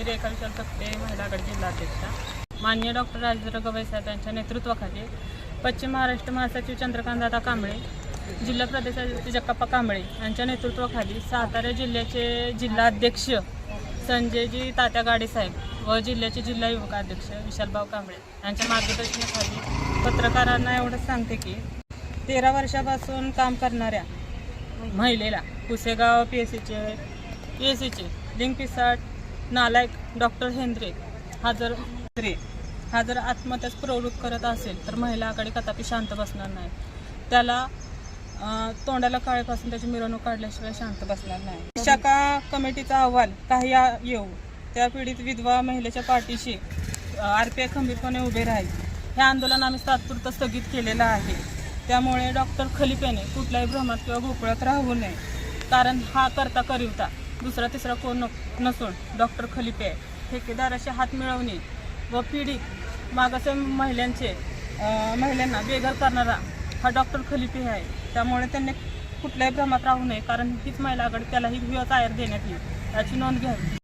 मी रेखा विशाल सकते महिला जिल्हाध्यक्षा. मान्य डॉक्टर राजेंद्र गवई साहेब यांच्या नेतृत्वाखाली पश्चिम महाराष्ट्र महासचिव चंद्रकांतदादा कांबळे जिल्हा प्रदेशाध्यक्ष जक्काप्पा कांबळे यांच्या नेतृत्वाखाली सातारा जिल्ह्याचे जिल्हाध्यक्ष संजयजी तात्या गाडे साहेब व जिल्ह्याचे जिल्हा युवक अध्यक्ष विशालभाऊ कांबळे यांच्या मार्गदर्शनाखाली पत्रकारांना एवढंच सांगते की तेरा वर्षापासून काम करणाऱ्या महिलेला पुसेगाव पी एस सीचे पी एस सीचे लिंक पिसाट नालायक डॉक्टर हेंद्रे हा जर हेंद्रे हा जर आत्महत्याच प्रवृत्त करत असेल तर महिला आघाडी कदापि शांत बसणार नाही. त्याला तोंडाला काळेपासून त्याची मिरवणूक काढल्याशिवाय शांत बसणार नाही. शाखा कमिटीचा अहवाल काही येऊ. त्या पीडित विधवा महिलेच्या पाठीशी आर पी आय खंबीरपणे उभे राहील. हे आंदोलन आम्ही तात्पुरतं स्थगित केलेलं आहे. त्यामुळे डॉक्टर खलिपेने कुठल्याही भ्रमात किंवा गोकुळात राहू नये. कारण हा करता करिवता दुसरा तिसरा कोण न- नसून डॉक्टर खलिपे आहे ठेकेदाराशी हात मिळवणे व पीडित मागास महिलांचे महिलांना बेघर करणारा हा डॉक्टर खलिपे आहे. त्यामुळे त्यांनी कुठल्याही भ्रमात राहू नये कारण हीच महिला आघाडी त्यालाही विवाह तयार देण्यात येईल. याची नोंद घ्यावी